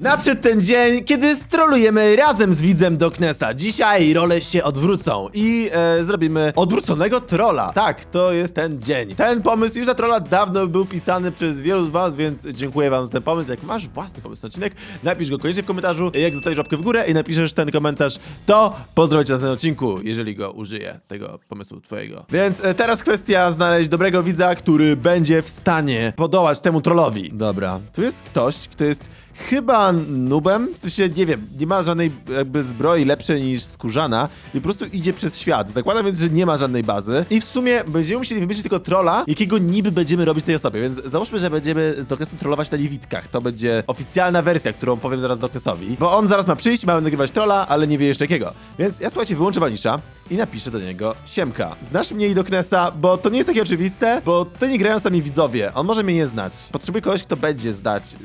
Nadszedł ten dzień, kiedy strolujemy razem z widzem Doknesa. Dzisiaj role się odwrócą i e, zrobimy odwróconego trolla. Tak, to jest ten dzień. Ten pomysł już na trolla dawno był pisany przez wielu z was, więc dziękuję wam za ten pomysł. Jak masz własny pomysł na odcinek, napisz go koniecznie w komentarzu. Jak zostawisz łapkę w górę i napiszesz ten komentarz, to pozdrowię cię na następnym odcinku, jeżeli go użyję, tego pomysłu twojego. Więc e, teraz kwestia znaleźć dobrego widza, który będzie w stanie podołać temu trollowi. Dobra, tu jest ktoś, kto jest chyba nubem, w sensie nie wiem, nie ma żadnej jakby zbroi lepszej niż skórzana i po prostu idzie przez świat. Zakładam więc, że nie ma żadnej bazy i w sumie będziemy musieli wymyślić tylko trolla, jakiego niby będziemy robić tej osobie, więc załóżmy, że będziemy z Doknesem trollować na niewitkach. To będzie oficjalna wersja, którą powiem zaraz Doknesowi, bo on zaraz ma przyjść, mamy nagrywać trolla, ale nie wie jeszcze jakiego. Więc ja słuchajcie, wyłączę Vanisha i napiszę do niego Siemka. Znasz mnie i Doknesa, bo to nie jest takie oczywiste, bo to nie grają sami widzowie. On może mnie nie znać. Potrzebuję kogoś, kto będzie zdać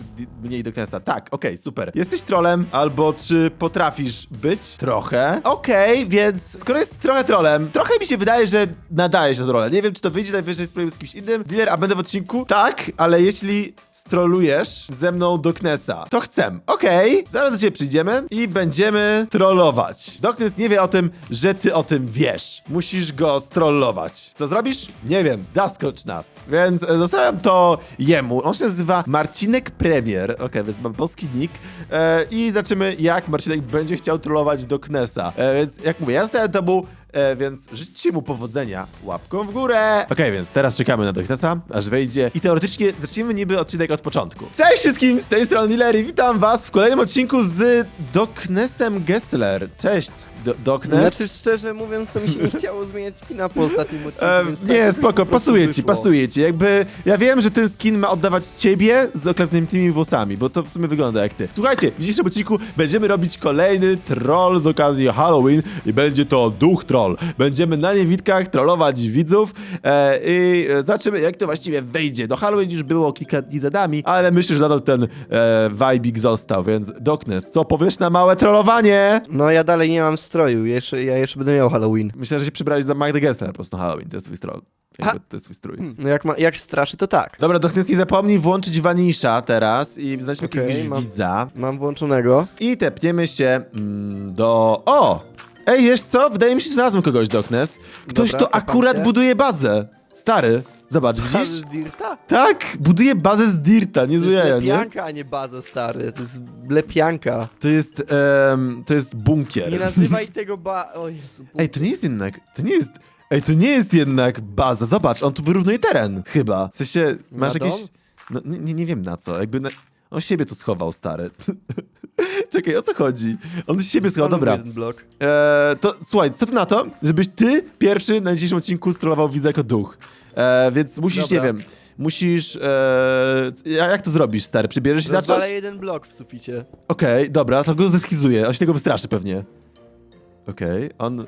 mnie i Doknesa. Tak, okej, super. Jesteś trolem, albo czy potrafisz być? Trochę. Okej, więc skoro jest trochę trolem, trochę mi się wydaje, że nadaje się do trolla. Nie wiem, czy to wyjdzie, najwyżej spróbuję z kimś innym. Dealer, a będę w odcinku? Tak, ale jeśli strolujesz ze mną Doknesa, to chcę. Okej, zaraz do ciebie przyjdziemy i będziemy trollować. Doknes nie wie o tym, że ty o tym wiesz. Musisz go strollować. Co zrobisz? Nie wiem, zaskocz nas. Więc e, zostawiam to jemu. On się nazywa Marcinek Premier. Okej, więc mam polski nick. E, I zobaczymy, jak Marcinek będzie chciał trollować Doknesa. E, więc jak mówię, ja zostawiam to mu E, więc życzcie mu powodzenia łapką w górę. Okej, więc teraz czekamy na Doknesa, aż wejdzie i teoretycznie zaczniemy niby odcinek od początku. Cześć wszystkim, z tej strony Nilery, witam was w kolejnym odcinku z Doknesem Gessler. Cześć, Do Doknes. Znaczy szczerze mówiąc, to mi się nie chciało zmieniać skina po ostatnim odcinku. E, więc tak nie, spoko, prostu pasuje ci, wyszło. pasuje ci. Jakby, ja wiem, że ten skin ma oddawać ciebie z oklepniętymi włosami, bo to w sumie wygląda jak ty. Słuchajcie, w dzisiejszym odcinku będziemy robić kolejny troll z okazji Halloween i będzie to duch troll. Będziemy na niewitkach trollować widzów e, i zobaczymy, jak to właściwie wejdzie. Do Halloween już było kilka dni za nami, ale myślę, że nadal ten e, vibik został, więc Doknes, co powiesz na małe trollowanie? No ja dalej nie mam stroju, jeszcze, ja jeszcze będę miał Halloween. Myślę, że się przybrałeś za Magdę Gessler po prostu Halloween, to jest twój troll. Jakby, to jest twój strój. No jak, ma, jak straszy, to tak. Dobra, Doknes, nie zapomnij włączyć Vanisha teraz i znajdźmy Okej, jakiegoś mam- widza. Mam włączonego. I tepniemy się mm, do... O! Ej, wiesz co? Wydaje mi się, że znalazłem kogoś, Doknes. Ktoś, Dobra, tepam akurat się. buduje bazę. Stary, zobacz, widzisz? Bazy Dirta? Tak, buduje bazę z Dirta, To niezły jest jaja, nie? lepianka, a nie baza, stary. To jest lepianka. To jest, em, to jest bunkier. Nie nazywaj tego ba... O Jezu. Ej, to nie jest jednak, to nie jest... Ej, to nie jest jednak baza, zobacz, on tu wyrównuje teren, chyba. W sensie, masz Na jakieś... dom? No, nie, nie, nie wiem na co, jakby... Na... On siebie tu schował, stary. Czekaj, o co chodzi? On siebie schował, dobra. Jeden blok. Eee, to słuchaj, co ty na to, żebyś ty pierwszy na dzisiejszym odcinku strollował widza jako duch. Eee, więc musisz, Dobra. nie wiem, musisz... Eee, ja- jak to zrobisz, stary? Przybierzesz się za coś? Rozwalę jeden blok w suficie. Okej, dobra, to go zeskizuje, on się tego wystraszy pewnie. Okej, on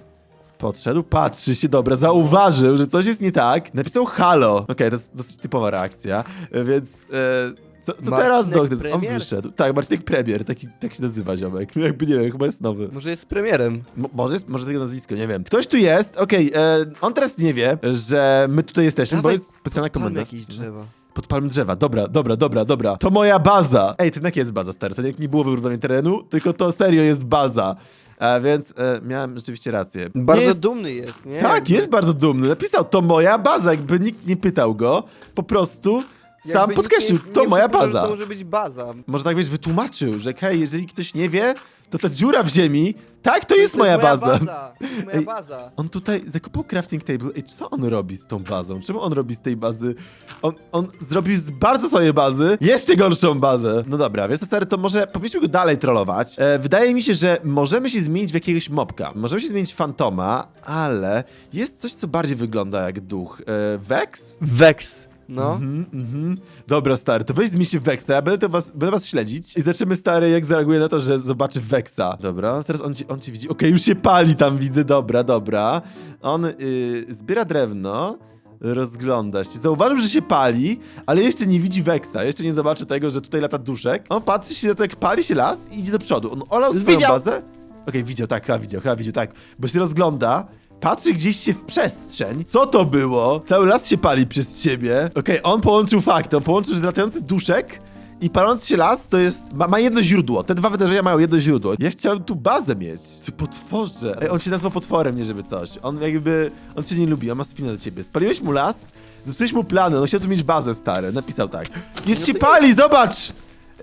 podszedł, patrzy się, dobra, zauważył, że coś jest nie tak, napisał halo. Okej, to jest dosyć typowa reakcja, e, więc... E, co, co teraz, Marcinek doktor? On Premier? wyszedł. Tak, Marcinek Premier, taki, tak się nazywa ziomek. Jakby nie wiem, chyba jest nowy. Może jest premierem. Mo- może jest, może tego nazwisko, nie wiem. Ktoś tu jest, okej, e, on teraz nie wie, że my tutaj jesteśmy, bo Dawaj, jest specjalna komenda. jakieś drzewa. Pod palmy drzewa, dobra, dobra, dobra, dobra. To moja baza. Ej, to jednak jest baza, stary, to jak nie było wyrównania terenu, tylko to serio jest baza. A więc e, miałem rzeczywiście rację. Bardzo jest, dumny jest, nie? Tak, Jakby- jest bardzo dumny. Napisał, to moja baza, jakby nikt nie pytał go. Po prostu sam podkreślił, to nie moja baza. To może być baza. Może tak wiesz, wytłumaczył, że hej, jeżeli ktoś nie wie, to ta dziura w ziemi, tak, to jest moja baza. baza. To jest moja Ej, baza. On tutaj zakupał crafting table. Ej, co on robi z tą bazą? Czemu on robi z tej bazy? On, on zrobił z bardzo sobie bazy jeszcze gorszą bazę. No dobra, wiesz co stary, to może powinniśmy go dalej trollować. E, wydaje mi się, że możemy się zmienić w jakiegoś mobka. Możemy się zmienić w fantoma, ale jest coś, co bardziej wygląda jak duch. E, Vex? Vex. No. Mhm, mhm. Dobra, stary, to weź zmień się w Vexa, ja będę, to was, będę was śledzić i zobaczymy, stary, jak zareaguje na to, że zobaczy Vexa. Dobra, teraz on ci, on ci widzi. Okej, już się pali tam, widzę, dobra, dobra. On y, zbiera drewno, rozgląda się. Zauważył, że się pali, ale jeszcze nie widzi Vexa, jeszcze nie zobaczy tego, że tutaj lata duszek. On patrzy się na to, jak pali się las i idzie do przodu. On olał swoją Widział. bazę. Okej, widział, tak, chyba widział, chyba widział, tak. Bo się rozgląda, patrzy gdzieś się w przestrzeń. Co to było? Cały las się pali przez siebie. Okej, on połączył fakty, on połączył, że latający duszek i palący się las to jest, ma, ma jedno źródło. Te dwa wydarzenia mają jedno źródło. Ja chciałem tu bazę mieć. Ty potworze. Ej, on się nazywa potworem, nie żeby coś. On jakby, on cię nie lubi, on ma spinę do ciebie. Spaliłeś mu las, zepsułeś mu plany, on chciał tu mieć bazę, stary. Napisał tak. Jest No się pali, zobacz!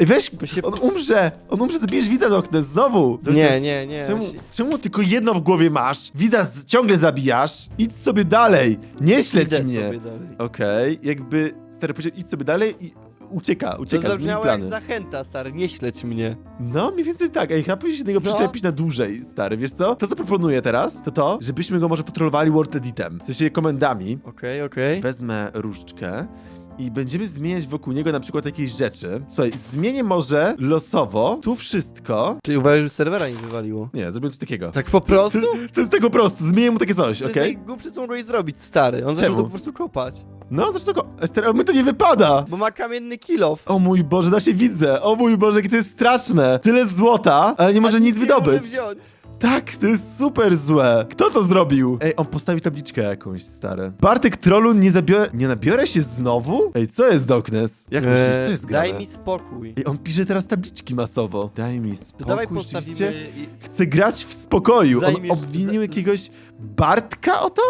Ej, weź, To się- on umrze, on umrze, zabijesz widza Doknes, znowu. Nie, Doknes, nie, nie. Czemu, czemu tylko jedno w głowie masz? Widza z, ciągle zabijasz? Idź sobie dalej, nie śledź Idę mnie. sobie dalej. Okej, jakby stary powiedział, idź sobie dalej i ucieka, To ucieka, zmieni zabrzmiało jak plany. zachęta, stary, nie śledź mnie. No, mniej więcej tak, ej, chyba powinien się do niego No. przyczepić na dłużej, stary, wiesz co? To, co proponuję teraz, to to, żebyśmy go może patrolowali World Editem, w sensie komendami. Okej, okej. Wezmę różdżkę i będziemy zmieniać wokół niego na przykład jakieś rzeczy. Słuchaj, zmienię może losowo tu wszystko. Czyli uważasz, że serwera nie wywaliło? Nie, zrobię coś takiego. Tak po prostu? To, to jest tak po prostu, zmienię mu takie coś, To okej? jest najgłupsze, co mogłeś zrobić, stary. On zaczął Czemu? to po prostu kopać. No, zresztą go, Ester, my to nie wypada! Bo ma kamienny kilof. O mój Boże, da się widzę. O mój Boże, jakie to jest straszne. Tyle złota, ale nie może nic wydobyć. wziąć. Tak, to jest super złe. Kto to zrobił? Ej, on postawił tabliczkę jakąś, stary. Bartek trollu, nie zabiorę... Nie nabiorę się znowu? Ej, co jest Doknes? Jak myślisz, co jest grane? Eee, Daj mi spokój. Ej, on pisze teraz tabliczki masowo. Daj mi To spokój, dawaj rzeczywiście. i- Chcę grać w spokoju. On Zajmiesz- obwinił za- jakiegoś Bartka o to?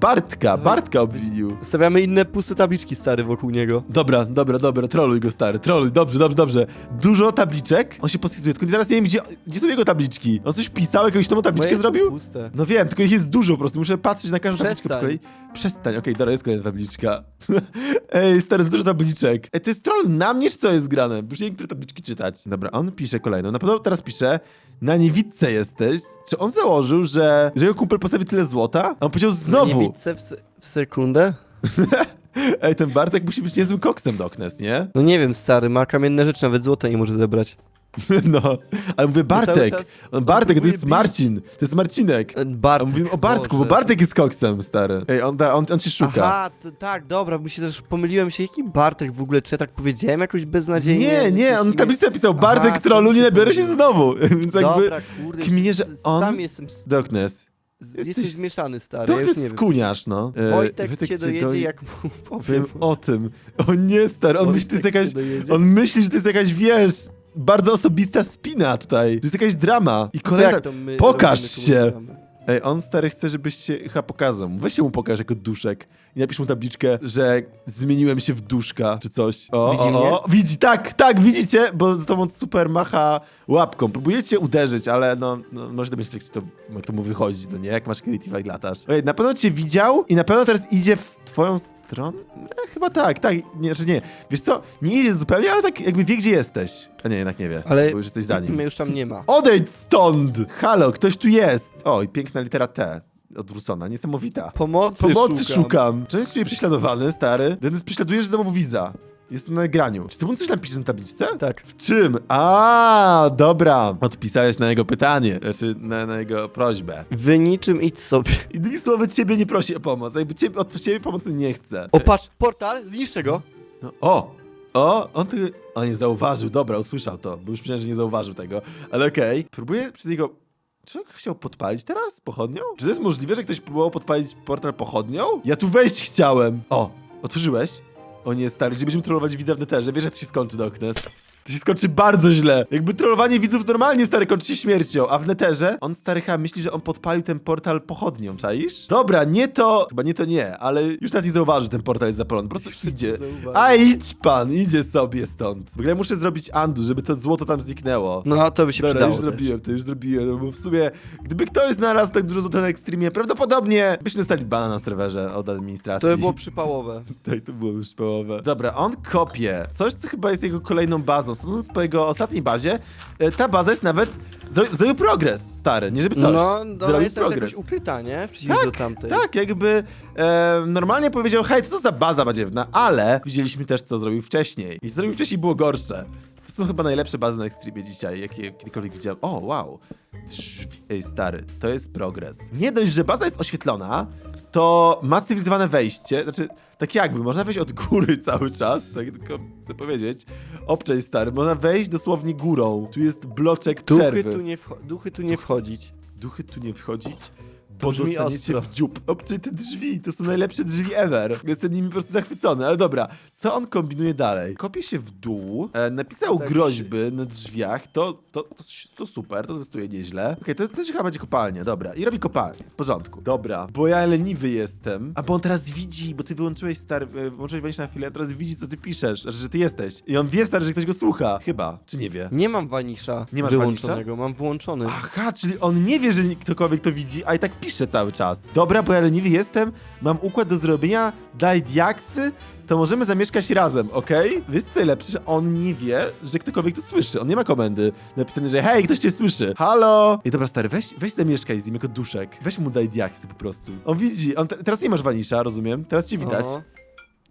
Bartka. Bartka obwinił. Stawiamy inne puste tabliczki, stary, wokół niego. Dobra, dobra, dobra, troluj go stary, troluj, dobrze, dobrze, dobrze. Dużo tabliczek, on się poskizuje, tylko teraz nie wiem, gdzie, gdzie są jego tabliczki. On coś pisał, jakąś nową tabliczkę Moje są zrobił? puste. No wiem, tylko ich jest dużo po prostu, muszę patrzeć na każdą tabliczkę po Przestań. kolei. Przestań, okej, dobra, jest kolejna tabliczka. Ej, stary, jest dużo tabliczek. Ej, to jest troll na mnie, czy co jest grane? Już nie wiem, które tabliczki czytać. Dobra, on pisze kolejną, na pewno teraz pisze, na niewidce jesteś. Czy on założył, że, że jego kumpel postawi tyle złota? A on powiedział znowu. Widzę w, se w sekundę? Ej, ten Bartek musi być niezłym koksem, Doknes, nie? No nie wiem, stary, ma kamienne rzeczy, nawet złota nie może zebrać. No, ale mówię Bartek. czas On Bartek, to próbuje jest bić. Marcin. To jest Marcinek. E, A Bartek. mówimy o Bartku, bo Boże. Bartek jest koksem, stary. Ej, on, da- on, on cię szuka. Aha, to, tak, dobra, bo się też pomyliłem się, jaki Bartek w ogóle, czy ja tak powiedziałem jakoś beznadziejnie? Nie, nie, Jakieś on imię- tablicę napisał Aha, Bartek trollu, nie nabiorę się znowu. Więc jakby... Dobra, kurde, kminie, że s- on- Sam jestem, s- jesteś- jesteś zmieszany, stary, ja Doknes nie wiem. skuniasz, no. E, Wojtek, cię dojedzie, doj- jak mu powiem. Wiem o tym. O nie, stary, on myśli, że to jest jakaś... On myśli, że to jest jakaś, wiesz... Bardzo osobista spina tutaj. To jest jakaś drama. I to my Pokaż robimy, się. Ej, on stary chce, żebyś się chyba pokazał. Weź się mu pokaż jako duszek. I napisz mu tabliczkę, że zmieniłem się w duszka, czy coś. O, Widzi o, o. Widzi, tak, tak, widzicie? Bo za tobą super macha łapką. Próbuje cię uderzyć, ale no, no może myśleć, jak, to, jak to mu wychodzi, no nie? Jak masz creative, jak latasz. Ej, na pewno cię widział i na pewno teraz idzie w twoją stronę? E, chyba tak, tak. Nie, czy nie. Wiesz co, nie idzie zupełnie, ale tak jakby wie, gdzie jesteś. A nie, jednak nie wie, Ale bo już jesteś za nim. Mnie już tam nie ma. Odejdź stąd! Halo, ktoś tu jest! Oj, piękna litera T. Odwrócona, niesamowita. Pomocy, Pomocy szukam. szukam. Czy on jest czuje prześladowany, stary? Denis prześladujesz znowu widza. Jest to na nagraniu. Czy ty mu coś napiszesz na tabliczce? Tak. W czym? A, dobra. Odpisałeś na jego pytanie, znaczy na, na jego prośbę. Wy niczym idź sobie. Innymi słowy, ciebie nie prosi o pomoc. Jakby ciebie, od ciebie pomocy nie chce. O, patrz, portal, zniszczę go. No, o! O! On to. On nie zauważył, dobra, usłyszał to, bo już myślałem, że nie zauważył tego. Ale okej. Próbuję przez jego. Czy chciał podpalić teraz pochodnią? Czy to jest możliwe, że ktoś próbował podpalić portal pochodnią? Ja tu wejść chciałem! O! Otworzyłeś? O nie, stary, gdzie będziemy trollować widza w neterze? Wiesz, jak to się skończy, Doknes? To się skończy bardzo źle. Jakby trollowanie widzów normalnie, stary, kończy się śmiercią, a w neterze on, stary, chyba myśli, że on podpalił ten portal pochodnią, czaisz? Dobra, nie to... Chyba nie to nie, ale już nawet nie zauważy, że ten portal jest zapalony. Po prostu idzie. A idź pan, idzie sobie stąd. W ogóle muszę zrobić andu, żeby to złoto tam zniknęło. No, to by się Dobra, przydało już też. zrobiłem to, już zrobiłem, no bo w sumie, gdyby ktoś znalazł tak dużo złota na Extremie, prawdopodobnie byśmy dostali bana na serwerze od administracji. To by było przypałowe. Tak, to było już połowę. Dobra, on kopie coś, co chyba jest jego kolejną bazą. Sądząc po jego ostatniej bazie, e, ta baza jest nawet... zro- Zrobił progres, stary, nie żeby coś. No, ona zrobił jest tak progres. jakoś ukryta, nie? W przeciwieństwie do tamtej. Tak, jakby e, normalnie powiedział, hej, co to za baza badziewna, ale widzieliśmy też, co zrobił wcześniej. I co zrobił wcześniej było gorsze. To są chyba najlepsze bazy na Extremie dzisiaj, jakie kiedykolwiek widziałem. O, wow. Drzwi. Ej, stary, to jest progres. Nie dość, że baza jest oświetlona, to ma cywilizowane wejście, znaczy, tak jakby, można wejść od góry cały czas, tak tylko chcę powiedzieć. Obczaj, stary, można wejść dosłownie górą. Tu jest bloczek Duchy przerwy. tu, nie duchy tu nie wchodzić. Duchy tu nie wchodzić. To brzmi dostaniecie ostro. w dziób. Obcy te drzwi, to są najlepsze drzwi ever. Jestem nimi po prostu zachwycony, ale dobra. Co on kombinuje dalej? Kopie się w dół, e, napisał Tak groźby na drzwiach, to, to, to, to super, to testuje nieźle. Okej, to, to chyba będzie kopalnia, dobra. I robi kopalnię, w porządku. Dobra, bo ja leniwy jestem. A bo on teraz widzi, bo ty wyłączyłeś stary, e, wyłączyłeś wejść na chwilę, a teraz widzi, co ty piszesz, że ty jesteś. I on wie, stary, że ktoś go słucha. Chyba, czy nie wie? Nie mam wanisza Nie masz wyłączonego, mam włączony. Aha, czyli on nie wie, że ktokolwiek to widzi, a i tak pisze cały czas. Dobra, bo ja leniwy jestem, mam układ do zrobienia, daj diaksy, to możemy zamieszkać razem, okej? Wiesz co najlepsze, że on nie wie, że ktokolwiek to słyszy. On nie ma komendy napisane, że hej, ktoś cię słyszy. Halo! I dobra, stary, weź, weź zamieszkaj z nim jako duszek. Weź mu daj diaksy po prostu. On widzi, on te, teraz nie masz wanisza, rozumiem? Teraz cię widać. O.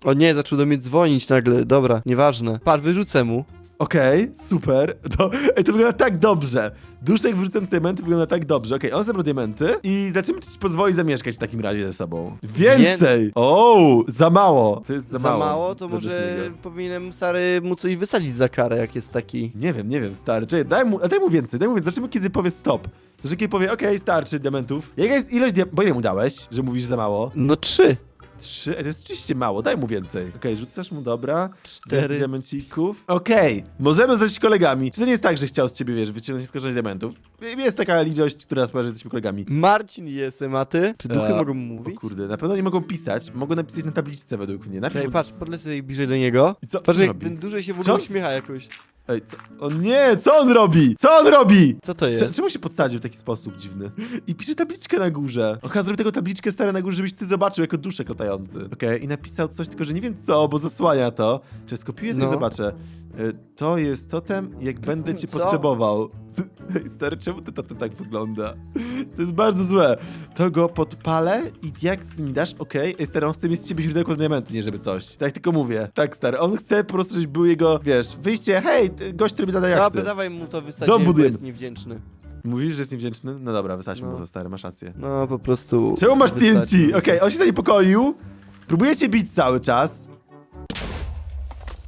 o nie, zaczął do mnie dzwonić nagle, dobra, nieważne. Patrz, wyrzucę mu. Okej, super. To, ej, to wygląda tak dobrze. Duszek wrzucając diamenty wygląda tak dobrze. Okej, on zebrał diamenty i zaczniemy ci pozwolić zamieszkać w takim razie ze sobą. Więcej! O, za mało. To jest za, Za mało, to według może niego. powinienem stary mu coś wysadzić za karę, jak jest taki. Nie wiem, nie wiem, stary. Czekaj, daj mu, a daj mu więcej, daj mu więcej. Zacznijmy, kiedy powie stop. Zacznijmy, kiedy powie, okej, starczy diamentów. Jaka jest ilość diamentów? Bo ile mu dałeś, że mówisz za mało? No trzy. Trzy? To jest oczywiście mało, daj mu więcej. Okej, rzucasz mu, dobra. Cztery. Więcej diamencików. Okej, możemy zostać kolegami. Czy to nie jest tak, że chciał z ciebie, wiesz, wyciągnąć skorzystać z diamentów? Jest taka ilość, która sprawia, że jesteśmy kolegami. Marcin jestem, a ty? Czy duchy E, mogą O mówić? kurde, na pewno nie mogą pisać. Mogą napisać na tabliczce według mnie. Napisz... Czekaj, patrz, podlecę bliżej do niego. I co- co Patrz, jak robi? ten duży się w Co ogóle uśmiecha jakoś. Ej, co? O nie, co on robi? Co on robi? Co to Cze- jest? Czemu się podsadził w taki sposób dziwny? I pisze tabliczkę na górze. Oha, zrobił tego tabliczkę stare na górze, żebyś ty zobaczył jako duszek latający. Okej, i napisał coś, tylko że nie wiem co, bo zasłania to. Czy skopiuję to i No. zobaczę. Y, To jest totem, jak będę cię Co? potrzebował. Ej, stary, czemu to, to, to tak wygląda? To jest bardzo złe. To go podpalę i jak z mi dasz, okej. Ej, stary, on chce mieć z ciebie źródełko diamenty, nie żeby coś. Tak tylko mówię. Tak, stary, on chce po prostu, żebyś był jego, wiesz, wyjście, hej, ty- gość, który mi da jaksy. Dobra, dawaj mu to Dom wysadzimy, bo budujemy. jest niewdzięczny. Mówisz, że jest niewdzięczny? No dobra, wysadźmy No. mu to, stary, masz rację. No, po prostu... Czemu masz TNT? wysadźmy. Okej, on się zaniepokoił. Próbuje cię bić cały czas.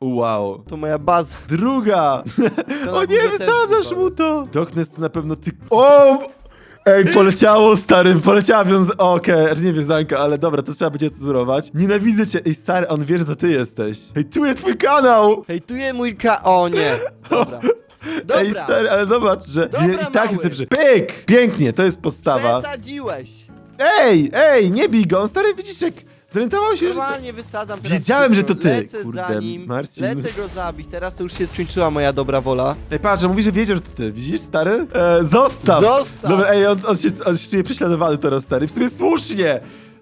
Wow. To moja baza. Druga! To o nie, górze też wysadzasz wypadło. mu to! Doknes to na pewno ty... O! Ej, poleciało, stary, poleciała wiąz... Okej, okay, nie wiązanka, ale dobra, to trzeba będzie cenzurować. Nienawidzę cię. Ej, stary, on wie, że to ty jesteś. Ej, tu jest twój kanał! Hejtuje mój ka... O nie! Dobra. Dobra. Ej, stary, ale zobacz, że... Dobra, i tak mały. jest lepszy. Pyk! Pięknie, to jest podstawa. Przesadziłeś! Ej, ej, nie bij go, on stary, widzisz jak zorientował się, że to... Normalnie wysadzam teraz Wiedziałem, że to ty. Lecę Kurde, za nim, Marcin. lecę go zabić, teraz to już się skończyła moja dobra wola. Ej, patrz, mówi, że wiedział, że to ty. Widzisz, stary? E, zostaw! Zostaw! Dobra, ej, on, on, się, on się czuje prześladowany teraz, stary. W sumie słusznie!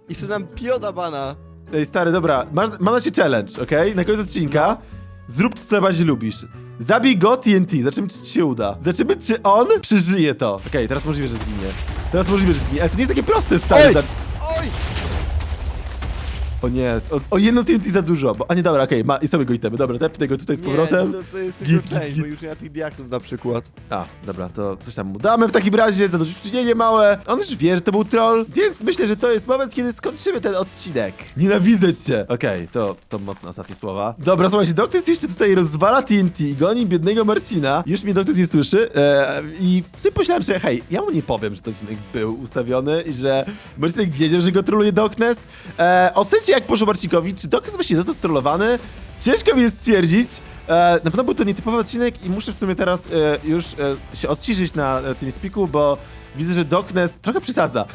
Jeszcze nam pioda bana. Ej, stary, dobra, masz, mam na ciebie challenge, okej? Na koniec odcinka zrób to, co najbardziej lubisz. Zabij go TNT, zobaczymy, czy ci się uda. Zobaczymy, czy on przeżyje to. Okej, teraz możliwe, że zginie. Teraz możliwe, że zginie, ale to nie jest takie proste, stary. Za... O nie, o, o jedno TNT za dużo, bo... A nie, dobra, okej, ma i sobie go itemy. Dobra, tepnę go tutaj z powrotem. Nie, to, to jest tylko git, część, git. bo już nie ma tych diaktów na przykład. A, dobra, to coś tam mu damy w takim razie, zadośćuczynienie małe. On już wie, że to był troll, więc myślę, że to jest moment, kiedy skończymy ten odcinek. Nienawidzę cię. Okej, to, to mocne ostatnie słowa. Dobra, słuchajcie, Doknes jeszcze tutaj rozwala TNT, goni biednego Marcina. Już mnie Doknes nie słyszy e, i sobie pomyślałem, że hej, ja mu nie powiem, że ten odcinek był ustawiony i że Marcinek wiedział, że go troluje Doknes. E, ocencie, jak poszło Marcinowi, czy Doknes właśnie został strollowany? Ciężko mi jest stwierdzić. E, na pewno był to nietypowy odcinek i muszę w sumie teraz e, już e, się odciszyć na e, tym spiku, bo widzę, że Doknes trochę przesadza.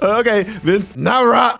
Okej, więc nara!